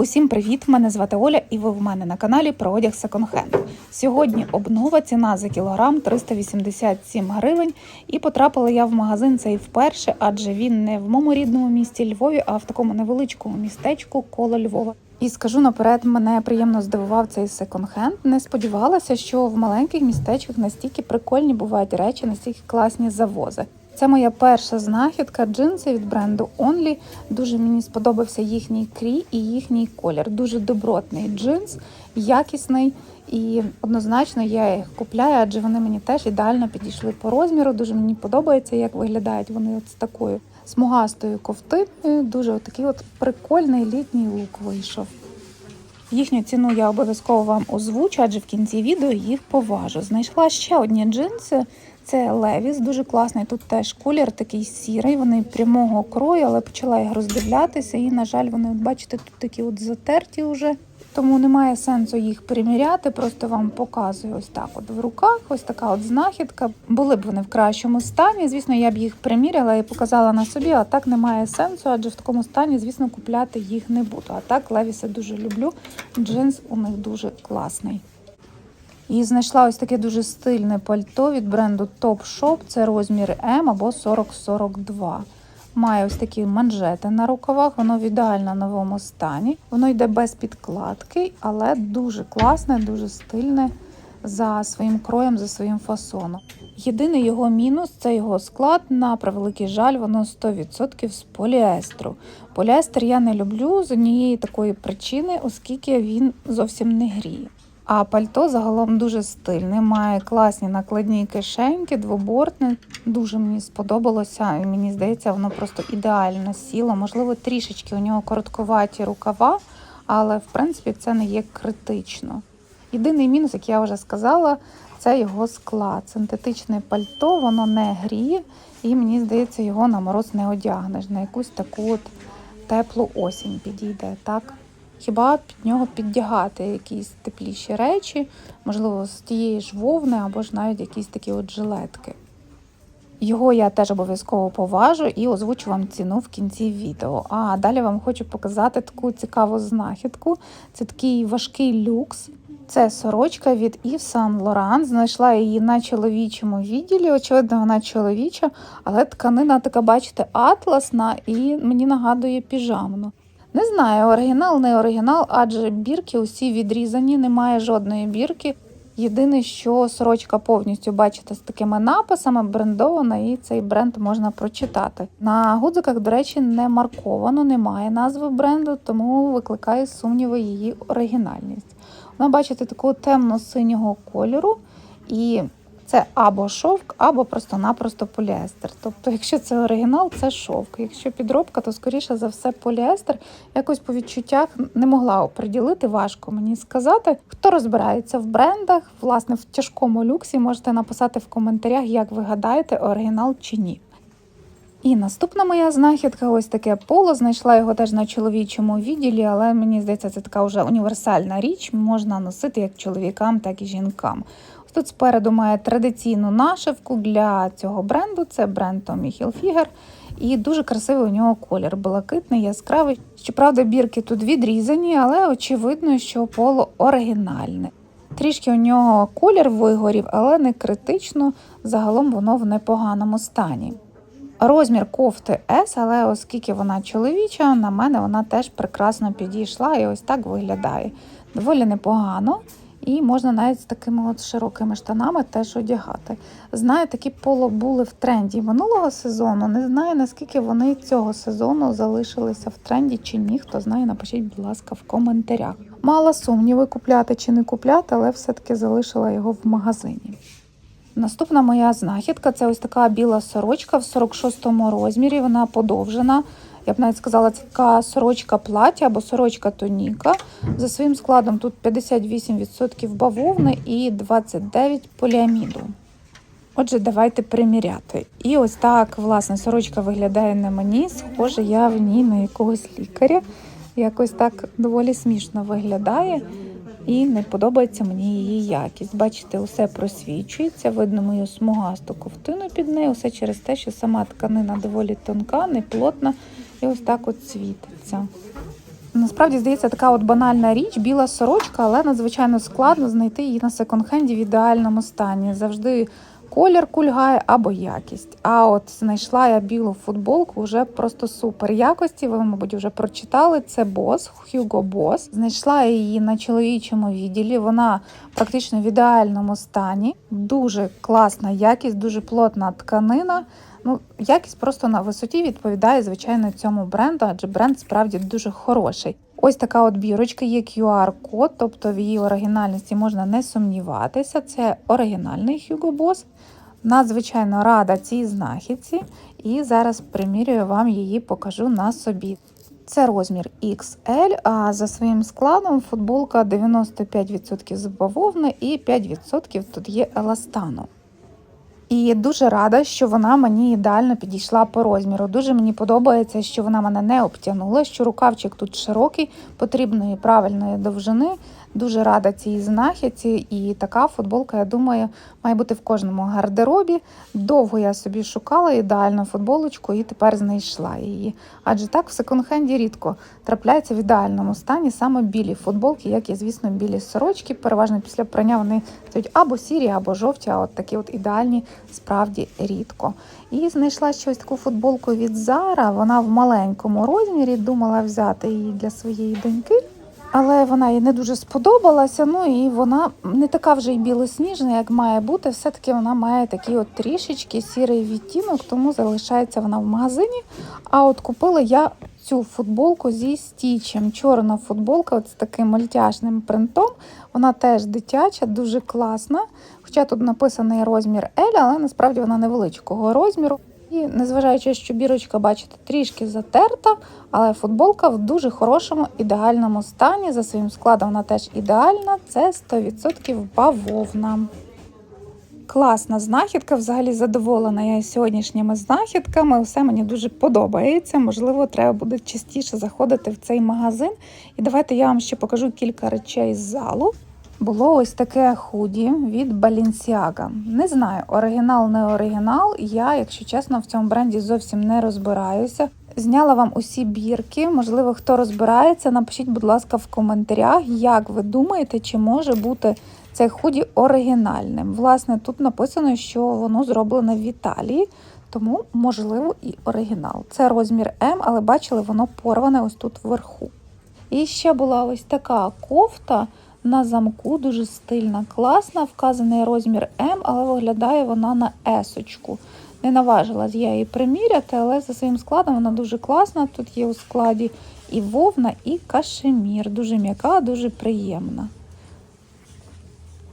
Усім привіт! Мене звати Оля, і ви в мене на каналі про одяг секонд-хенд. Сьогодні обнова ціна за кілограм 387 гривень. І потрапила я в магазин цей вперше, адже він не в моєму рідному місті Львові, а в такому невеличкому містечку коло Львова. І скажу наперед, мене приємно здивував цей секонд-хенд. Не сподівалася, що в маленьких містечках настільки прикольні бувають речі, настільки класні завози. Це моя перша знахідка джинси від бренду Only. Дуже мені сподобався їхній крій і їхній колір. Дуже добротний джинс, якісний і однозначно я їх купляю, адже вони мені теж ідеально підійшли по розміру. Дуже мені подобається, як виглядають вони от з такою смугастою ковтиною. Дуже такий от прикольний літній лук вийшов. Їхню ціну я обов'язково вам озвучу, адже в кінці відео їх поважу. Знайшла ще одні джинси. Це Левіс, дуже класний. Тут теж колір такий сірий, вони прямого крою, але почала їх роздивлятися. І, на жаль, вони, бачите, тут такі от затерті вже. Тому немає сенсу їх приміряти, просто вам показую ось так. От в руках, ось така от знахідка. Були б вони в кращому стані. Звісно, я б їх приміряла і показала на собі, а так немає сенсу, адже в такому стані, звісно, купляти їх не буду. А так Левіси дуже люблю. Джинс у них дуже класний. І знайшла ось таке дуже стильне пальто від бренду Top Shop. Це розмір М або 40-42. Має ось такі манжети на рукавах, воно в ідеально новому стані. Воно йде без підкладки, але дуже класне, дуже стильне за своїм кроєм, за своїм фасоном. Єдиний його мінус це його склад. На превеликий жаль, воно 100% з поліестру. Поліестер я не люблю з однієї такої причини, оскільки він зовсім не гріє. А пальто загалом дуже стильне, має класні накладні кишеньки, двобортне. Дуже мені сподобалося, мені здається, воно просто ідеально сіло. Можливо, трішечки у нього коротковаті рукава, але в принципі це не є критично. Єдиний мінус, як я вже сказала, це його склад. Синтетичне пальто, воно не гріє, і мені здається, його на мороз не одягнеш. На якусь таку от теплу осінь підійде. так? Хіба під нього піддягати якісь тепліші речі, можливо, з тієї ж вовни або ж навіть якісь такі от жилетки. Його я теж обов'язково поважу і озвучу вам ціну в кінці відео. А далі вам хочу показати таку цікаву знахідку. Це такий важкий люкс. Це сорочка від Yves Saint Laurent. Знайшла її на чоловічому відділі. Очевидно, вона чоловіча, але тканина така, бачите, атласна і мені нагадує піжамну. Не знаю, оригінал, не оригінал, адже бірки усі відрізані, немає жодної бірки. Єдине, що сорочка повністю, бачите, з такими написами брендована, і цей бренд можна прочитати. На гудзиках, до речі, не марковано, немає назви бренду, тому викликає сумніви її оригінальність. Вона, бачите, такого темно-синього кольору. І це або шовк, або просто-напросто поліестер. Тобто, якщо це оригінал, це шовк. Якщо підробка, то скоріше за все поліестер. Якось по відчуттях не могла оприділити, важко мені сказати. Хто розбирається в брендах, власне, в тяжкому люксі, можете написати в коментарях, як ви гадаєте, оригінал чи ні. І наступна моя знахідка ось таке поло. Знайшла його теж на чоловічому відділі, але мені здається, це така вже універсальна річ. Можна носити як чоловікам, так і жінкам. Тут спереду має традиційну нашивку для цього бренду. Це бренд Tommy Hilfiger. І дуже красивий у нього колір, блакитний, яскравий. Щоправда, бірки тут відрізані, але очевидно, що поло оригінальне. Трішки у нього колір вигорів, але не критично. Загалом воно в непоганому стані. Розмір кофти S, але оскільки вона чоловіча, на мене вона теж прекрасно підійшла і ось так виглядає. Доволі непогано. І можна навіть з такими от широкими штанами теж одягати. Знаю, такі поло були в тренді минулого сезону. Не знаю, наскільки вони цього сезону залишилися в тренді чи ні. Хто знає, напишіть, будь ласка, в коментарях. Мала сумніви купляти чи не купляти, але все-таки залишила його в магазині. Наступна моя знахідка це ось така біла сорочка в 46-му розмірі. Вона подовжена. Я б навіть сказала, це така сорочка плаття або сорочка тоніка. За своїм складом тут 58% бавовни і 29% поліаміду. Отже, давайте приміряти. І ось так, власне, сорочка виглядає на мені. Схоже, я в ній на якогось лікаря. Якось так доволі смішно виглядає. І не подобається мені її якість. Бачите, усе просвічується, видно мою смугасту ковтину під нею, все через те, що сама тканина доволі тонка, не плотна і ось так от світиться. Насправді здається, така от банальна річ, біла сорочка, але надзвичайно складно знайти її на секонд-хенді в ідеальному стані. Завжди колір кульгає або якість. А от знайшла я білу футболку вже просто супер якості. Ви, мабуть, вже прочитали. Це Boss, Hugo Boss. Знайшла її на чоловічому відділі. Вона практично в ідеальному стані. Дуже класна якість, дуже плотна тканина. Ну, якість просто на висоті відповідає, звичайно, цьому бренду, адже бренд справді дуже хороший. Ось така от бірочка є QR-код, тобто в її оригінальності можна не сумніватися. Це оригінальний Hugo Boss. Надзвичайно рада цій знахідці, і зараз примірюю вам її, покажу на собі. Це розмір XL, а за своїм складом футболка 95% з бавовни і 5% тут є еластану. І дуже рада, що вона мені ідеально підійшла по розміру. Дуже мені подобається, що вона мене не обтягнула, що рукавчик тут широкий, потрібної правильної довжини. Дуже рада цій знахідці, і така футболка, я думаю, має бути в кожному гардеробі. Довго я собі шукала ідеальну футболочку і тепер знайшла її. Адже так в секонд-хенді рідко трапляється в ідеальному стані саме білі футболки, як і, звісно, білі сорочки. Переважно після прання вони стають або сірі, або жовті, а от такі от ідеальні справді рідко. І знайшла ще ось таку футболку від Zara. Вона в маленькому розмірі, думала взяти її для своєї доньки. Але вона їй не дуже сподобалася. Ну і вона не така вже й білосніжна, як має бути. Все-таки вона має такий от трішечки сірий відтінок, тому залишається вона в магазині. А от купила я цю футболку зі стічем. Чорна футболка от з таким мультяшним принтом. Вона теж дитяча, дуже класна. Хоча тут написаний розмір L, але насправді вона невеличкого розміру. І незважаючи, що бірочка, бачите, трішки затерта, але футболка в дуже хорошому ідеальному стані. За своїм складом вона теж ідеальна. Це 100% бавовна. Класна знахідка, взагалі задоволена я сьогоднішніми знахідками. Все мені дуже подобається. Можливо, треба буде частіше заходити в цей магазин. І давайте я вам ще покажу кілька речей з залу. Було ось таке худі від Balenciaga. Не знаю, оригінал, не оригінал. Я, якщо чесно, в цьому бренді зовсім не розбираюся. Зняла вам усі бірки. Можливо, хто розбирається, напишіть, будь ласка, в коментарях, як ви думаєте, чи може бути цей худі оригінальним. Власне, тут написано, що воно зроблене в Італії, тому, можливо, і оригінал. Це розмір М, але бачили, воно порване ось тут вверху. І ще була ось така кофта на замку, дуже стильна, класна. Вказаний розмір М, але виглядає вона на есочку. Не наважилась я її приміряти, але за своїм складом вона дуже класна. Тут є у складі і вовна, і кашемір. Дуже м'яка, дуже приємна.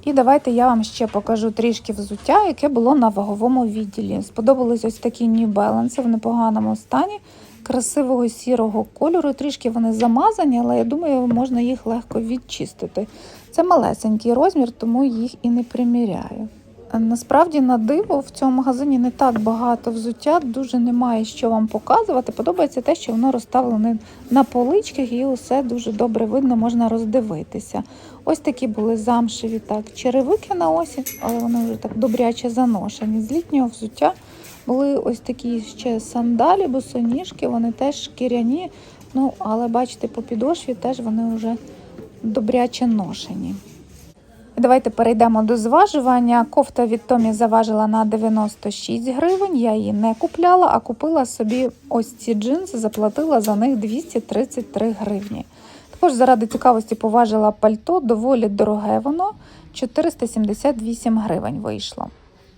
І давайте я вам ще покажу трішки взуття, яке було на ваговому відділі. Сподобались ось такі New Balance в непоганому стані, красивого сірого кольору. Трішки вони замазані, але я думаю, можна їх легко відчистити. Це малесенький розмір, тому їх і не приміряю. Насправді, на диво, в цьому магазині не так багато взуття, дуже немає що вам показувати. Подобається те, що воно розставлене на поличках і усе дуже добре видно, можна роздивитися. Ось такі були замшеві так, черевики на осінь, але вони вже так добряче заношені. З літнього взуття були ось такі ще сандалі, босоніжки, вони теж шкіряні, ну, але бачите, по підошві теж вони вже добряче ношені. Давайте перейдемо до зважування. Кофта від Томі заважила на 96 гривень. Я її не купляла, а купила собі ось ці джинси, заплатила за них 233 гривні. Також заради цікавості поважила пальто, доволі дороге воно 478 гривень вийшло.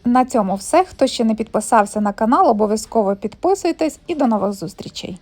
На цьому все. Хто ще не підписався на канал, обов'язково підписуйтесь і до нових зустрічей.